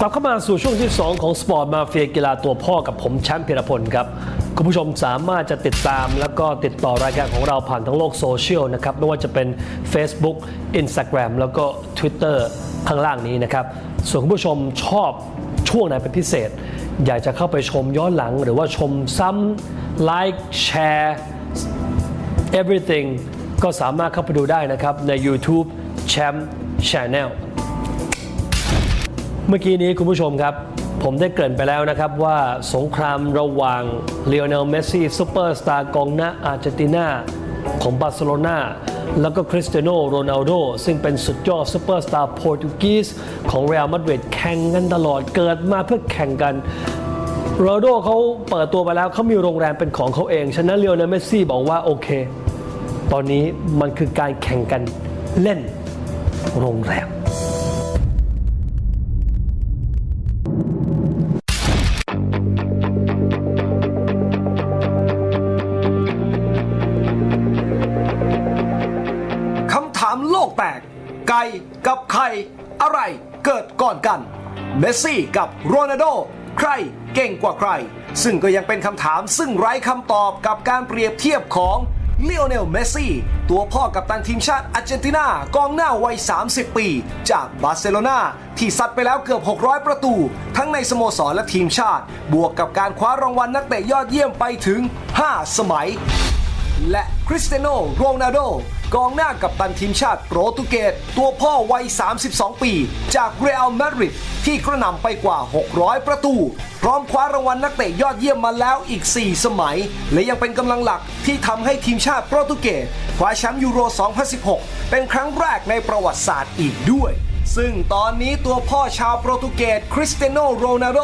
กลับเข้ามาสู่ช่วงที่ 2 ของสปอร์ตมาเฟียกีฬาตัวพ่อกับผมแชมป์พีรพลครับ คุณผู้ชมสามารถจะติดตามแล้วก็ติดต่อรายการของเราผ่านทั้งโลกโซเชียลนะครับ ไม่ว่าจะเป็น Facebook Instagram แล้วก็ Twitter ข้างล่างนี้นะครับ ส่วนคุณผู้ชมชอบช่วงไหนเป็นพิเศษ อยากจะเข้าไปชมย้อนหลัง หรือว่าชมซ้ำไลค์แชร์ everything ก็สามารถเข้าไปดูได้นะครับใน YouTube Champ Channel เมื่อกี้นี้คุณผู้ชมครับ ผมได้เกริ่นไปแล้วนะครับว่าสงครามระหว่างเล o อนลเมสซี่ซูเปอร์สตาร์กองหน้าอาร์เจนตินาของบาร์เซโลนาแล้วก็คริสเตียโนโรนัลโดซึ่งเป็นสุดยอดซูเปอร์สตาร์โปรตุเกสของเรอัลมาดริดแข่งกันตลอดเกิดมาเพื่อแข่งกันโรนัลโดเขาเปิดตัวไปแล้วเขามีโรงแรมเป็นของเขาเอง ฉะนั้นเล o อนลเมสซี่บอกว่าโอเค ตอนนี้มันคือการแข่งกันเล่นโรงแรม คำถามโลกแตก ไก่กับไข่อะไรเกิดก่อนกัน เมสซี่กับโรนัลโด ใครเก่งกว่าใคร ซึ่งก็ยังเป็นคำถามซึ่งไร้คำตอบกับการเปรียบเทียบของ เลโอเนล เมสซี่ ตัวพ่อกับตันทีมชาติอาร์เจนตินากองหน้าวัย 30 ปี จากบาร์เซโลนาที่ซัดไปแล้วเกือบ 600 ประตู ทั้งในสโมสรและทีมชาติ บวกกับการคว้ารางวัลนักเตะยอดเยี่ยมไปถึง 5 สมัย และคริสเตียโนโรนัลโดกองหน้ากับตันทีมชาติโปรตุเกสตัวพ่อวัย 32 ปี จากเรอัลมาดริดที่กระหน่ำไปกว่า 600 ประตู พร้อมคว้ารางวัลนักเตะยอดเยี่ยมมาแล้วอีก 4 สมัย และยังเป็นกำลังหลักที่ทำให้ทีมชาติโปรตุเกสคว้าแชมป์ยูโร 2016 เป็นครั้งแรกในประวัติศาสตร์อีกด้วย ซึ่งตอนนี้ตัวพ่อชาวโปรตุเกสคริสเตียโนโรนัลโด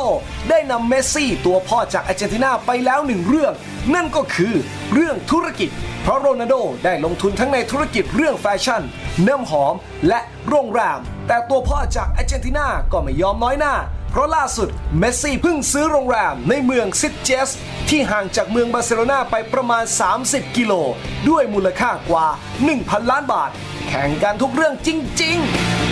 ได้นำเมสซี่ตัวพ่อจากอาร์เจนตินาไปแล้วหนึ่งเรื่อง นั่นก็คือเรื่องธุรกิจ เพราะโรนัลโดได้ลงทุนทั้งในธุรกิจเรื่องแฟชั่น น้ำหอมและโรงแรม แต่ตัวพ่อจากอาร์เจนตินาก็ไม่ยอมน้อยหน้า เพราะล่าสุดเมสซี่เพิ่งซื้อโรงแรมในเมืองซิดเจสที่ห่างจากเมืองบาร์เซโลนาไปประมาณ 30 กิโล ด้วยมูลค่ากว่า 1,000 ล้านบาท แข่งกันทุกเรื่องจริง ๆ